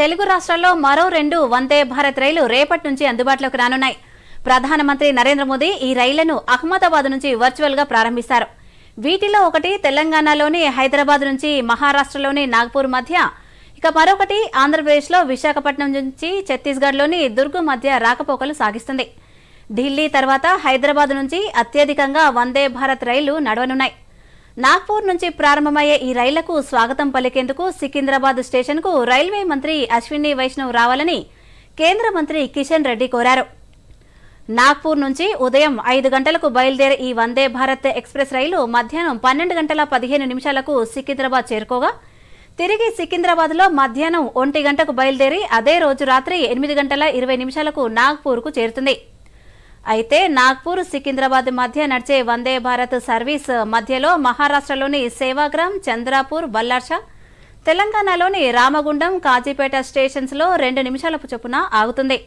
తెలుగు రాష్ట్రాల్లో మరో రెండు వందే భారత్ రైలు రేపటి నుంచి అందుబాటులోకి రానున్నాయి. ప్రధానమంత్రి నరేంద్ర మోదీ ఈ రైళ్ళను అహ్మదాబాద్ నుంచి వర్చువల్గా ప్రారంభిస్తారు. వీటిలో ఒకటి తెలంగాణలోని హైదరాబాద్ నుంచి మహారాష్ట్రలోని నాగ్పూర్ మధ్య ఇక మరొకటి ఆంధ్రప్రదేశ్లో విశాఖపట్నం నుంచి ఛత్తీస్గఢ్లోని దుర్గు మధ్య రాకపోకలు సాగిస్తుంది. ఢిల్లీ తర్వాత హైదరాబాద్ నుంచి అత్యధికంగా వందే భారత్ రైళ్ళు నడవనున్నాయి. నాగ్పూర్ నుంచి ప్రారంభమయ్యే ఈ రైళ్ళకు స్వాగతం పలికేందుకు సికింద్రాబాద్ స్టేషన్కు రైల్వే మంత్రి అశ్విని వైష్ణవ్ రావాలని కేంద్ర మంత్రి కిషన్ రెడ్డి కోరారు. నాగ్పూర్ నుంచి ఉదయం ఐదు గంటలకు బయలుదేరే ఈ వందే భారత్ ఎక్స్ప్రెస్ రైలు మధ్యాహ్నం పన్నెండు గంటల పదిహేను నిమిషాలకు సికింద్రాబాద్ చేరుకోగా తిరిగి సికింద్రాబాద్లో మధ్యాహ్నం ఒంటి గంటకు బయలుదేరి అదే రోజు రాత్రి ఎనిమిది గంటల ఇరవై నిమిషాలకు నాగ్పూర్కు చేరుతుంది. అయితే నాగ్పూర్ సికింద్రాబాద్ మధ్య నడిచే వందే భారత్ సర్వీస్ మధ్యలో మహారాష్ట్రలోని సేవాగ్రామ్ చంద్రాపూర్ బల్లార్షా తెలంగాణలోని రామగుండం కాజీపేట స్టేషన్స్లో రెండు నిమిషాల చొప్పున ఆగుతుంది.